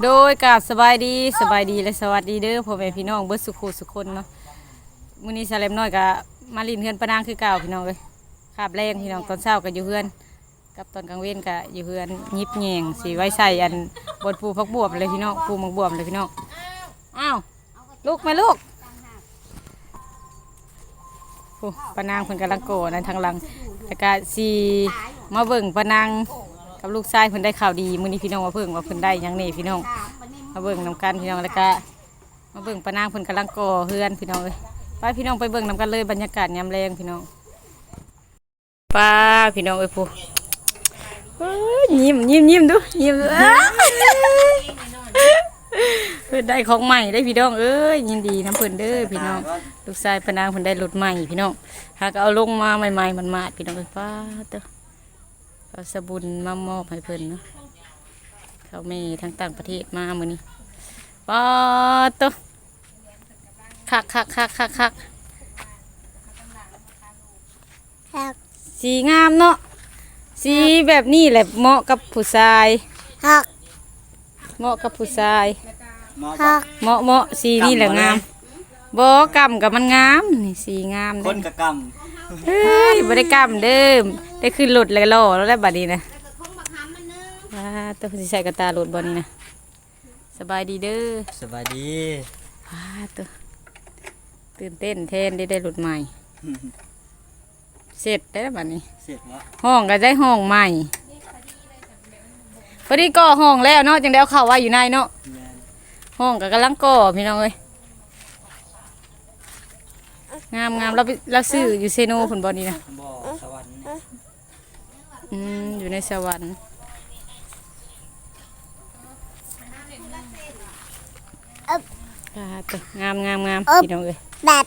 โดยกับสบายดีสบายดีและสวัสดีเด้อพ่อแม่พี่น้องเบิดสุขุสุขคนเนาะมื้อนี้ซาเลมน้อยก็มาลินเฮือนปะนางคือเก่าพี่น้องเอ้ยคาบแรงพี่น้องตอนเช้าก็อยู่เฮือน กับตอนกลางเว้นก็อยู่เฮือนยิบแยงสีไว้ใส่อันบนปูพักบวบเลยพี่น้องปูมักบวบเลยพี่น้องอ้าวลูกมาลูกโอ้ปะนางเพิ่นกำลังโกนะทางหลังแล้วก็สีมาเบิ่งปะนาง กับลูกชายเพิ่นได้ข่าวดีมื้อนี้พี่น้องมาเบิ่งว่าเพิ่นได้หยังนี่พี่น้องมาเบิ่งนำกันพี่น้องแล้วก็มาเบิ่งปะนางเพิ่นกำลังก่อเฮือนพี่น้องเอ้ยไปพี่น้องไปเบิ่งนำกันเลยบรรยากาศยามแรงพี่น้องป้าพี่น้องเอ้ยผู้ยิ้มยิ้มยิ้มดูยิ้มดูอ้าเพิ่นได้ของใหม่ได้พี่น้องเอ้ยยินดีน้ำเพิ่นเด้อพี่น้องลูกชายปะนางเพิ่นได้รถใหม่พี่น้องหากเอาลงมาใหม่ๆมันมาดพี่น้องเอ้ยป้าเด้อ เอาสบุญมามอบให้เพิ่นเนาะเขามีทั้งต่างประเทศมามือนี้ปอตัวคักคักคักคักคักหักสีงามเนาะสีแบบนี้แหละเหมาะกับผู้ชายหักเหมาะกับผู้ชายหักเหมาะเหมาะสีนี่แหละงามบอกำกับมันงามนี่สีงามคเด้นกะก เฮ้ยบริกรรมเดิมได้ขึ้นรถเลยล่อแล้วได้บัดนี้นะว้าตัวสิใส่กระตารถบอนี้นะสบายดีเด้อำสบายดี ว้าตัวตื่นเต้นแทนได้ได้รถใหม่ เสร็จได้แล้วบัดนี้ เสร็จแล้วห้องก็ได้ห้องใหม่พอดีก่อห้องแล้วเนาะจังได้เอาเข้าไว้อยู่ในเนาะ แมนห้องก็กำลังก่อพี่น้องเอ้ย งามงามเราไปเราซื้ออยู่เซโนผลบอนี้นะบ่อสวรรค์อืมอยู่ในสวรรค์อ่าตัวงามงามงามพี่น้องเอ้ยแบบ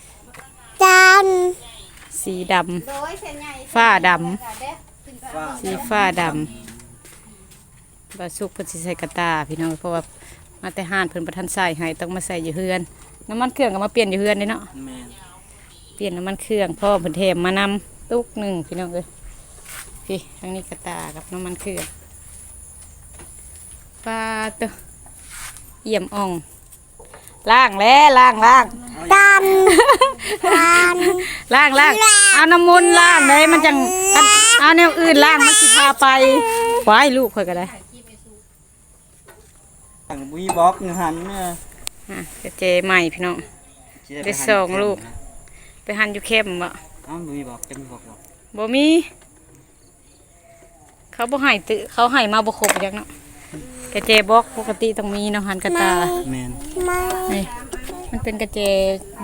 จันสีดำฝ้าดำฟ้าสีฟ้าดำบาสุกเพิ่นสิใส่กระตาพี่น้องเพราะว่ามาแต่ห้านเพิ่นประทันใส่ให้ต้องมาใส่อยู่เฮือนน้ำมันเครื่องก็มาเปลี่ยนอยู่เฮือนเลยเนาะ แมน เปลี่ยนน้ำมันเครื่องพ่อเพิ่นแถมมานำตุกหนึ่งพี่น้องเอ้ยพี่ทางนี้กระตากับน้ำมันเครื่องปลาตัวเยี่ยมอ่องล่างแล้วล่างล่างจันจันล่างล่างเอาน้ำมนต์ล่างเลยมันจังกันเอาแนวอื่นล่างมันสิพาไปไว้ลูกค่อยก็ได้ต่างบุยบล็อกเงินหันเนี่ยอะกระเจใหม่พี่น้องสิได้สองลูก ไปหันอยู่เข้มบ่อ้าวบุยบล็อกจะมีบอกบอกบ่มี เขาบ่ให้ตึเขาให้มาบ่ครบจักเนาะกระเจบล็อกปกติต้องมีเนาะหันกระตาแมนไม่นี่มันเป็นกระเจ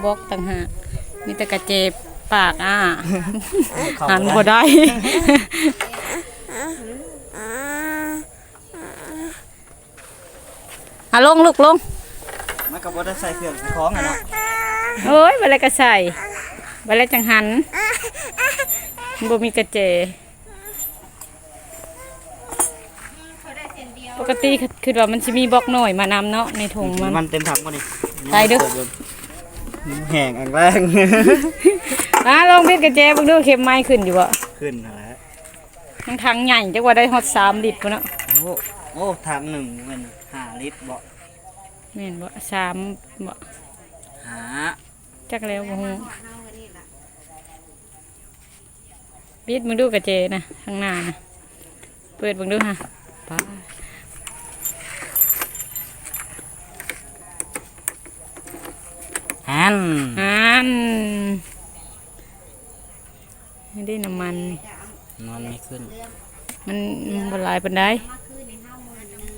บล็อกต่างหากมีแต่กระเจปากอะเข้าหันบ่บ่ได้ได้ อะลงลูกลงมันก็บ่ได้ใส่เครื่องใส่ของอะเนาะโอ้ยบัดแล้วก็ใส่ บัดแล้วจังหันบ่มีกระเจ ปกติคือว่ามันสิมีบล็อกหน่อยมานำเนาะในถุงมัน มันเต็มถังบ่นี่ใส่เด้อ แห้งอังแรงอะลองเพ็ดกระเจเบิ่งดูเข็มไม้ขึ้นอยู่บ่ขึ้นนั่นแหละทั้งทางใหญ่จักว่าได้ฮอด3ลิตรพุ่นเนาะโอ้โอ้ถังหนึ่งมันห้าลิตรบ่แม่นบ่สามบ่หาจักแล้วบ่ฮู้ ปิดมึงดูกระเจนะข้างหน้านะเปิดมึงดูฮะป้าหันอันนี่ได้น้ำมันนอนไม่ขึ้น มันมันบหลายปันได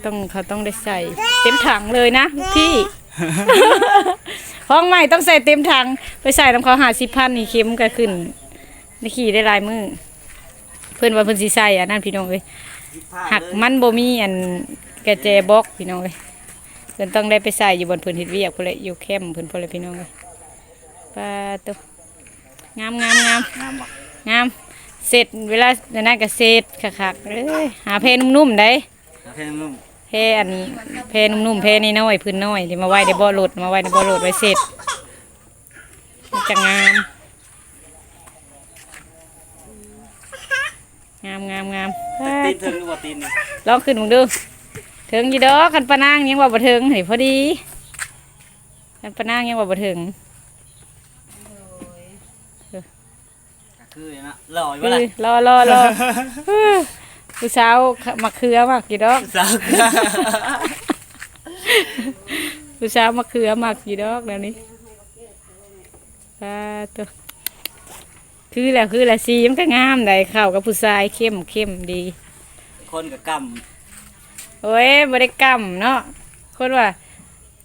ต้องเขาต้องได้ใส่ เต็มถังเลยนะลูกพี่ห้องใหม่ต้องใส่เต็มถัง ไปใส่น้ำเขาหาสิพันนี่เข็มก็ขึ้น นี่ขี่ได้หลายมือเพื่อนว่าเพื่อนสีใส่อันนั้นพี่น้องเลยหักมันบ่มีอันกระแจบล็อกพี่น้องเลยเพื่อนต้องได้ไปใส่อยู่บนพื้นทิศเวียกเพื่อนเลยอยู่เข้มเพื่อนเพื่อนเลยพี่น้องเลยปลาตัวงามงามงามงามบ่งามเสร็จเวลาเดี๋ยวนั้นก็เสร็จคักๆเลยหาเพนุ่มๆได้เอาแค่นุ่มเพอันเพนุ่มๆเพนี่น้อยพื้นน้อยที่มาไว้ในบ่อรถมาไว้ในบ่อรถไว้เสร็จมันจะงาม งามงามงามตีนถึงหรือบ่ตีนนี่ลองขึ้นมึงดูถึงอยู่ดอกคันปะนางยังว่าบ่ถึงเฮ้ยพอดีคันปะนางยังว่าบ่ถึงก็คือนะหล่ออยู่คือไรรอรอรอผู้สาวมักเขือมากอยู่ดอกสาวผู้สาวมักเขือมากอยู่ดอกแล้วนี้ปาตัว คือแล้วคือแล้วสีมันก็งามได้เข้ากับผู้ชายเข้มเข้มดี คนกับกโอ้ยบ่ได้กำเนาะคนว่า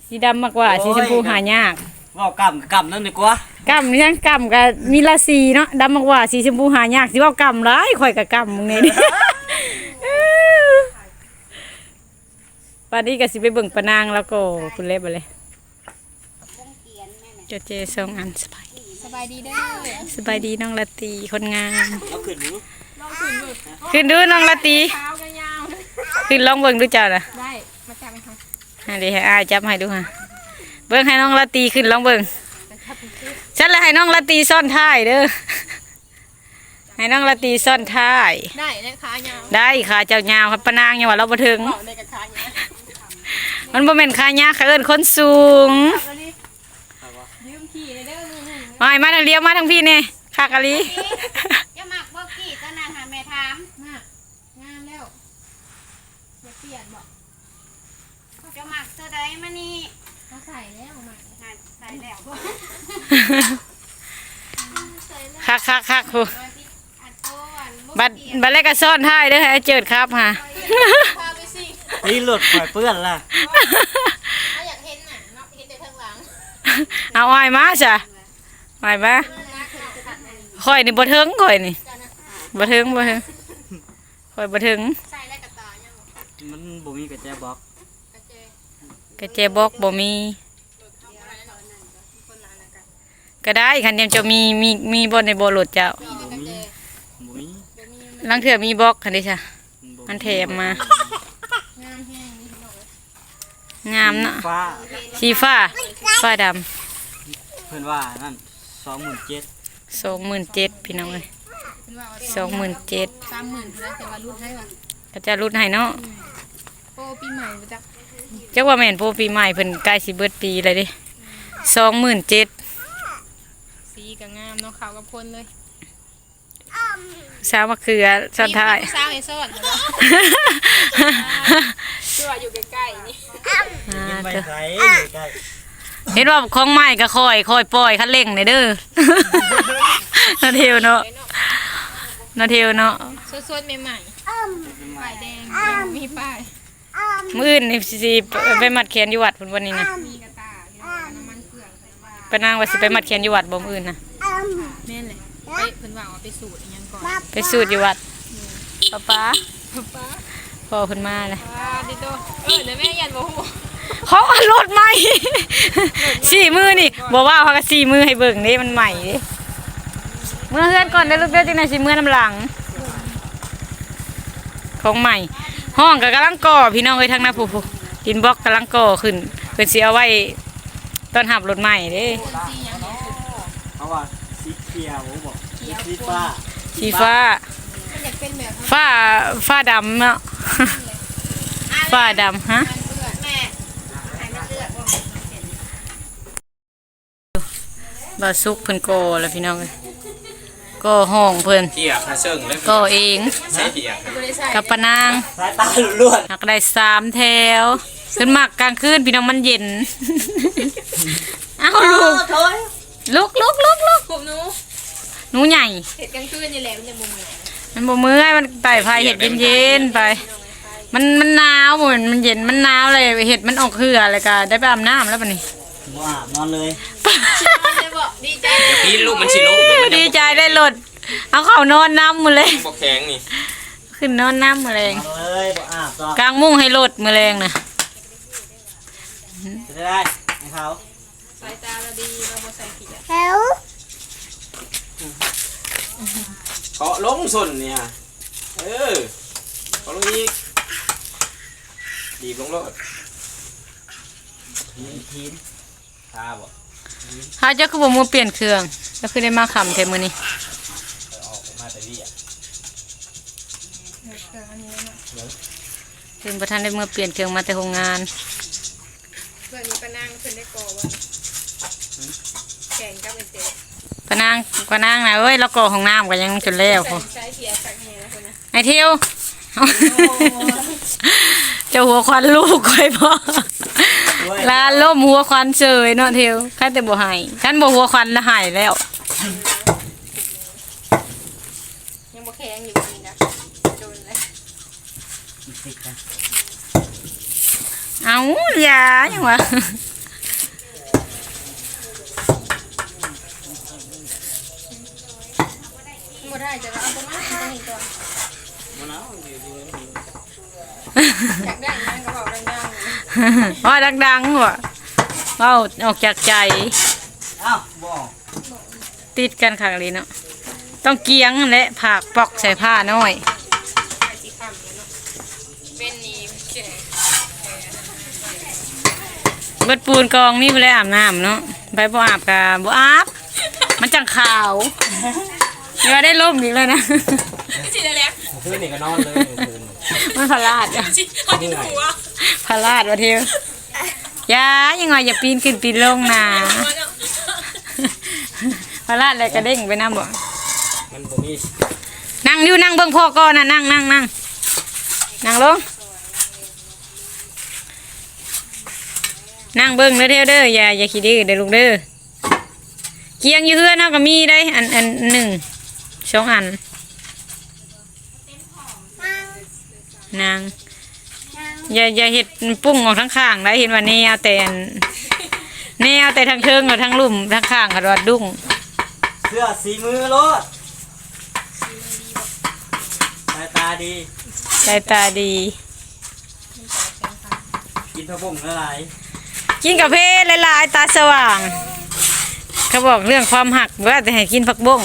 สีดำมากกว่าสีชมพูหายากำว่าวกำกับกำนั่นดีกว่ากำนี่ทั้งกำกับมีราศีเนาะดำมากกว่าสีชมพูหายากสิเว่ากำร้ายข่อยกับกำมึงนี่ป่านนี้ก็สิไปเบิ่งปะนางแล้วก็คุณเล็บไปเลยเจาเจสองอันสบายสบายดีเด้อสบายดีน้องละตีคนงามแล้วขึ้นรู้ขึ้นดูน้องละตีเท้ากันยาวขึ้นลองเบิ่งดูจ้าน่ะได้มาจับไหมคะอะเดี๋ยวให้อายจับให้ดูฮะเบิ่งให้น้องละตีขึ้นลองเบิ่งฉันเลยให้น้องละตีซ่อนท้ายเด้อให้น้องละตีซ่อนท้ายได้ได้ขายาวได้ค่ะเจ้ายาวครับปะนางยังว่าเราบ่ถึงเป่าได้กับขายาวมันบ่แม่นค่ายากค่ะเอิ้นคนสูงยืมขี่เลยเด้อมื อหนึ่งมาให้มาทางเลี้ยวมาทางพี่นี่คากะลีจะหมักบ่กี่ตอนนั้นหาแม่ถามน่ะงามแล้วเดี๋ยวเปลี่ยนบอกจะหมักเสื้อใดมานี่เขาใส่แล้วมานั่นใส่แล้วคักคักคักครูอันโตอันบ่บัดบัดแรกก็ซ่อนท้ายเด้อให้เจิดครับฮะพาไปสินี่หลุดข่อยเปื้อนล่ะ ถ้าอยากเห็นน่ะเนาะเห็นแต่ข้างหลังเอาอ้ายมาจ้ะ อ้ายมาข่อยนี่บ่ถึงข่อยนี่บ่ถึงบ่ถึงข่อยบ่ถึงใส่ได้กับตายังบอกมันบ่มีกระแจบอกกระเจกระเจบอกบ่มีคนละอันนะกันก็ได้คันเดียวจะมีมีมีบ่ในบ่รถเจ้ามีแต่กระเจบ่มีลังเถื่อมีบอกคันดิจ้ะบ่มันแถมมางามแห้งนี่พี่น้องเอ้ยงามเนาะฟ้าสีฟ้าฟ้าดำเพิ่นว่านั่น สองหมื่นเจ็ดสองหมื่นเจ็ดพี่น้องเลยเป็นว่าสองหมื่นเจ็ดสามหมื่นแล้วแต่ว่ารุดให้ว่ะก็จะรุดให้เนาะโปรปีใหม่มาจากจักว่าแม่นโปรปีใหม่เพิ่นใกล้สิเบิดปีเลยเดิสองหมื่นเจ็ดสีก็งามเนาะขาวกับคนเลยสาวมะเขือสันท้ายสร้างไอ้ซ่อนชื่อว่าอยู่ใกล้ๆนี่อ่าเป็นใบเด้อไสอยู่ใกล้ เห็นว่าของใหม่ก็คอยคอยปล่อยคันเร่งในเด้อ นาเทวเนาะนาเทวเนาะสดๆใหม่ๆป้ายแดงมีป้ายมื้ออื่นนี่สิไปมัดแขนอยู่วัดพุ่นวันนี้นะมีกระตายน้ำมันเครื่องใส่ว่าปะนางว่าสิไปมัดแขนอยู่วัดบ่มื้ออื่นนะแม่นเลยไปเพิ่นว่าว่าไปสูตรอีหยังก่อนไปสูตรอยู่วัดป้าป้าป้าพ่อเพิ่นมาเลยป้าดิโตเออเดี๋ยวแม่ยันบ่ฮู้ เขาเอารถใหม่ สี่มือนี่บอกว่าเขาก็สี่มือให้เบิ่งนี่มันใหม่ดิเมื่อเพื่อนก่อนได้รูปเดียวจังไหนสิเมื่อน้ำหลัง ของใหม่ ห้องก็กำลังก่อพี่น้องเอ้ยทางหน้าผู้ผู้ดินบล็อกกำลังก่อขึ้นเพื่อสิเอาไว้ตอนหับรถใหม่เด้สีหยังเนี่ยเพราะว่าสีเขียวบอกสีฟ้าสีฟ้ามันอยากเป็นแบบฟ้าฟ้าดำเนาะฟ้าดำฮะ มันเปื้อนแม่ บ่าวซุกเพิ่นก่อแล้วพี่น้องเอ้ยก่อห้องเพิ่นเทียบนะเชิงเลยก่อเองใช่เทียบบ่ได้ใส่กับปะนางสายตาล้วนหักได้สามแถวขึ้นมากกลางคืนพี่น้องมันเย็นเอาลูกลุกลุกลุกลุกผมหนูหนูใหญ่เฮ็ดกลางคืนนี่แหละมันจะบ่เหมือนมันบ่เมื่อยมันไต่ไฟเห็ดเย็นๆไป มันมันหนาวเหมือนมันเย็นมันหนาวเลยเห็ดมันออกเหือเลยก็ได้ไปอาบน้ำแล้วปะนี่ๆ บ่อาบนอนเลยได้บ่ดีใจพี่ลูกมันชิโร่มันดีใจได้รถเอาเข้านอนน้ำมือเลยบอกแข็งนี่ขึ้นนอนน้ำมือแรงนอนเลยบ่อาบต่อกลางมุ้งให้รถมือแรงนะจะได้ให้เขาสายตาเราดีเราบ่ใส่เขียเฮ้วเคาะลงส่วนเนี่ย เออเคาะลงอีกดีบลงโลดทีม ทีมตาบ่เขาจะคือบ่มือเปลี่ยนเครื่องก็คือได้มาขำเทมือนี้ออกมาแต่วี่อะเอออันนี้เนาะเอเป็นประธานได้เมื่อเปลี่ยนเครื่องมาแต่โรงงานเมื่อนี้ปะนางเพิ่นได้ก่อว่าแข่งกับไอ้เจ๊ปะนางปะนางนะเอ้ยเราก่อของน้ำกันยังจนแล้วพอใช้เทียสักแห่แล้วคนนะไอเที่ยวเจะหัวควันลูกไว้พอ ลาล่มหัวควันเฉยเนาะเที่ยวคันแต่บ่ใหายคันบ่หัวควันละหายแล้ว ยังบ่แข็งอยู่นี่นะโดนเลยติดกันเอาอย่ายังวะบ่ได้จะเอาประมาณตัวนี้ตัวมะนาวดีดีอยากได้ยังก็บอกดัง ว่าดังๆว่ะเว้าออกจากใจ อ้าวบอกติดกันขังเลยเนาะ ต้องเกียงและผากปอกใส่ผ้าน้อยๆใส่สีขาวเนี่ยเนาะเป็นนี่เจ๊เบิดปูนกองนี่ไปเลยอาบน้ำเนาะไปบ่อาบกะบ่อาบ มันจังขาวเดี๋ยวได้ล่มอีกเลยนะ สิได้แล้วคืนนี่ก็นอนเลยคืนมันพลาดอะสิเอาที่หัว พลาดวะเทียวอยายังไงอย่าปีนขึ้นปีนลงนะพลาดอะไรกระเด้งไปน้ำบ่มันบ่มีนั่งอยู่นั่งเบิ่งพ่อก่อนนะนั่งนั่งนั่งนั่งลงนั่งเบิ่งเด้อเทียวเด้ออย่าอย่าขี้ดื้อเด้อลูกเด้อเกียงอยู่เฮือนเฮาก็มีได้อันอันหนึ่งสองอันนาง อย่าอย่าเห็ดปุ้งออกทั้งข้างได้เห็นว่านี่เอาแต่อันนี่เอาแต่ทางเทิงกับทางลุ่มทางข้างกับวัดดุ้งเสื้อสีมือรถสายตาดีสายตาดี กินพะบ่งละลายกินกาแฟหลายๆตาสว่าง เขาบอกเรื่องความหักว่าจะให้กินผักบุ้ง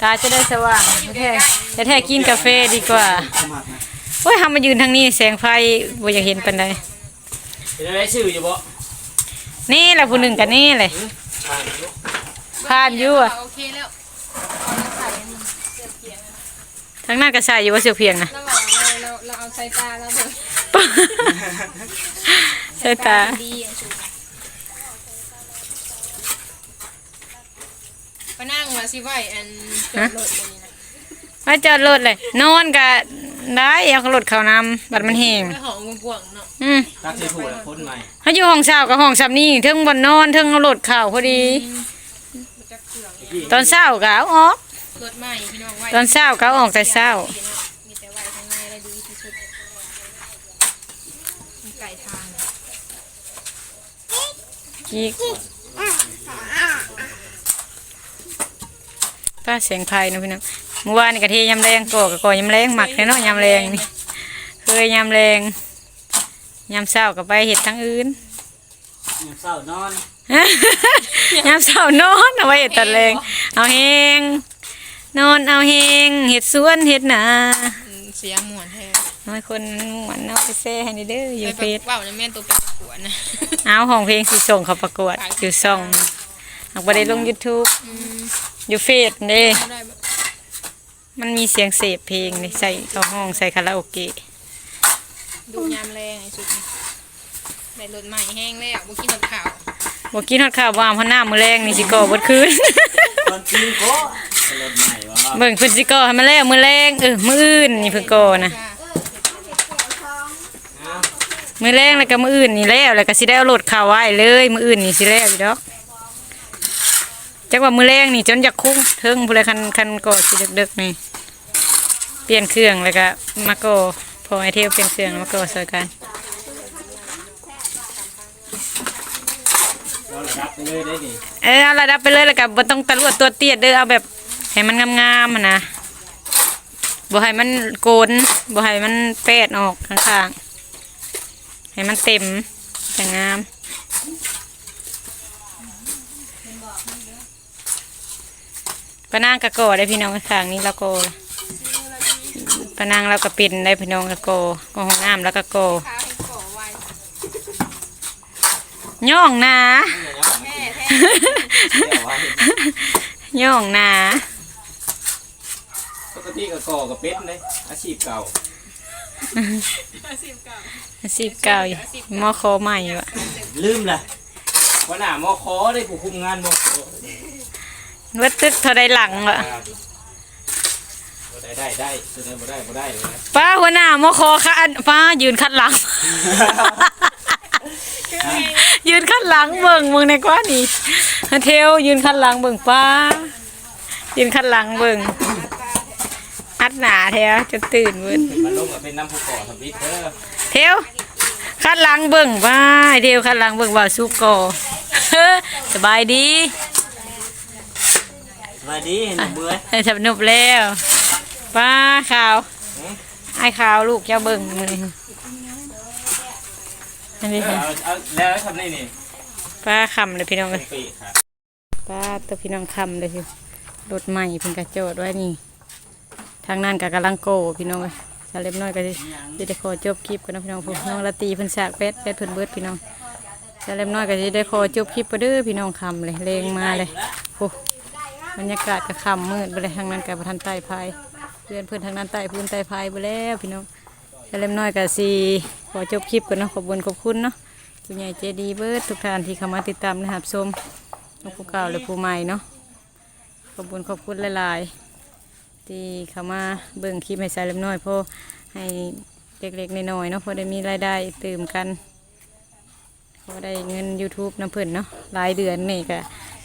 ตาจะได้สว่างแท้แต่แท้กินกาแฟดีกว่าสมัครนะโอ้ยทำมายืนทางนี้แสงไฟบ่อยากเห็นปันใดเป็นอะไรชื่ออยู่บ่นี่แหละผู้หนึ่งกันนี่เลยผ่านอยู่ผ่านอยู่อะโอเคแล้วเอาแล้วใส่อันนี้เสื้อเพียงนะทางหน้าก็ใส่อยู่ว่าเสือเพียงนะแล้วบอกเราเราเราเอาใส่ตาแล้วเบิ่งใส่ตาดีอะชูไปนั่งมาสิไหวอันจอดรถตัวนี้นะมาจอดรถเลยนอนก็ ได้เอารถเข้าน้ำบัดมันแห้งไปหอมกวางๆเนาะอืมตักใส่ถ้วยแล้วคนใหม่เขาอยู่ห้องเช้ากับห้องซับนี่เทิงบนนอนเทิงเอารถเข้าพอดีมันจะเครื่องเนี่ยตอนเช้าก็เอาออกรถใหม่พี่น้องไหวตอนเช้าก็เอาออกแต่เช้ามีแต่ไหวข้างในแล้วดีที่สุดมีไก่ทางเนี่ยกีกป้าเสียงไทยนะพี่น้อง เมื่อวานนี่กะเทยำแรงก่อกับก่อยำแรงหมักเลยเนาะยำแรงนี่เคยยำแรงยำเช้ากับไปเห็ดทั้งอื่นยามเศร้านอนยามเช้านอนเอาไว้เห็ดตอนแรงเอาเฮงนอนเอาเฮงเห็ดสวนเห็ดนาอืมเสียงหมวนแท้น้อยคนหวนเอาไปแซ่ให้นี่เด้ออยู่ไปเฟซเว่าในแม่นตัวไปประกวดนะเอาห้องเพลงสิส่งเขาประกวดอยู่ซ่องหากบ่ได้ลง YouTube อืมอยู่เฟซเด้เอาได้บ่ มันมีเสียงเสพเพลงนี่ใส่เข้าห้องใส่คาราโอเกะดูยามแรงไอ้สุดนี่ได้รถใหม่แห้งแล้วบ่กินกับข้าวบ่กินฮอดข้าวบ่อามพน้ามื้อแรงนี่สิก่อเบิดคืน ตอนกินก็รถใหม่วะเบิ่งเพิ่นสิก่อให้มันแล้วมื้อแรงเออมื้ออื่นนี่เพิ่นก่อนะจ้ามื้อแรงแล้วก็มื้ออื่นนี่แล้วแล้วก็สิได้เอารถเข้าไว้เลยมื้ออื่นนี่สิแล้วอยู่ดอก จักว่ามื้อแรงนี่จนจะคุ้งเทิงผู้ใดคันคันก่อสิดึกๆนี่เปลี่ยนเครื่องแล้วก็มาก่อพอไอเทลเปลี่ยนเครื่องแล้วมาก่อซอยกันเราระดับไปเลยได้ดิเออเอาระดับไปเลยแล้วก็บ่ต้องตะลวดตัวเตี้ยเด้อเอาแบบให้มันงามๆอะนะบ่ให้มันโกนบ่ให้มันแปดออกข้างๆให้มันเต็มจะงาม ปะนางกะโกได้พี่น้องข้างนี้ล้วโกปะนางเราก็ปินได้พี่น้องกะโกก็ห้องน้ำแล้วก็โก้ย่องนาย่องนาปกติก็ก่อกับเป็ดเลยอาชีพเก่าสิบเก้าอาชีพเก่ามอคอใหม่อยู่อะลืมละวันหน้ามอคอได้ผู้คุมงานมอคอ วัดตึกเท่าใดหลังวะบ่ได้ได้ได้ตัวนี้บ่ได้บ่ได้เลยนะป้าหัวหน้ามอคอค่ะอันป้ายืนคัดหลัง ยืนคัดหลังเบิ่งมึงในกว่านี่เทวยืนคัดหลังเบิ่งป้า ยืนคัดหลังเบิ่งอัดหนาแท้จนตื่นเบิ่งมันลงกับเป็นน้ำผู้ก่อทำวิทย์เด้อเทวคัดหลังเบิ่งป้าเทวคัดหลังเบิ่งว่าสุกก่อสบายดี สวัสดีเห็นเบื่อให้สนุบแล้วป้าข่าวไอ้ข่าวลูกเจ้าเบิ่งมือนี่อันนี้เออค่ะเอาเอาแล้วทำนี่นี่ป้าคำเลยพี่น้องเลยปีค่ะป้าตัวพี่น้องคำเลยคือรถใหม่เพิ่นกระโจดไว้นี่ ทางนั้นก็กำลังโกพี่น้องเลยสาเล็บน้อยก็จะจะได้ขอจบคลิปกันนะพี่น้องพวกน้องละตีเพิ่นสากเป็ดเป็ดเพิ่นเบิดพี่น้องสาเล็บน้อยก็จะได้ขอจบคลิปไปเด้อพี่น้องคำเลยเลงมาเลยโอ้ บรรยากาศก็คำมืดไปเลยทางนั้นกับทันใต้พายเพื่อนเพื่อนทางนั้นใต้พื้นใต้พายไปแล้วพี่น้องเล็บน้อยก็สีขอจบคลิปกันเนาะขอบคุณขอบคุณเนาะผู้ใหญ่ใจดีเบิร์ดทุกท่านที่เข้ามาติดตามนะครับชมผู้เก่าและผู้ใหม่เนาะขอบคุณขอบคุณหลายๆ ที่เข้ามาเบิ่งคลิปให้สายเล็บน้อยเพราะให้เล็กๆน้อยๆเนาะเพอได้มีรายได้ตื่มกันพอได้เงิน YouTube น้ำเพิ่นเนาะรายเดือนนี่ก็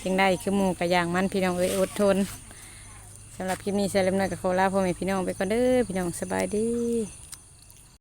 ยังได้คือหมูกระย่างมันพี่น้องเอ้ยอดทนสำหรับคลิปนี้สายเล็บน้อยกับโคลาพ่อแม่พี่น้องไปก่อนเด้อพี่น้องสบายดี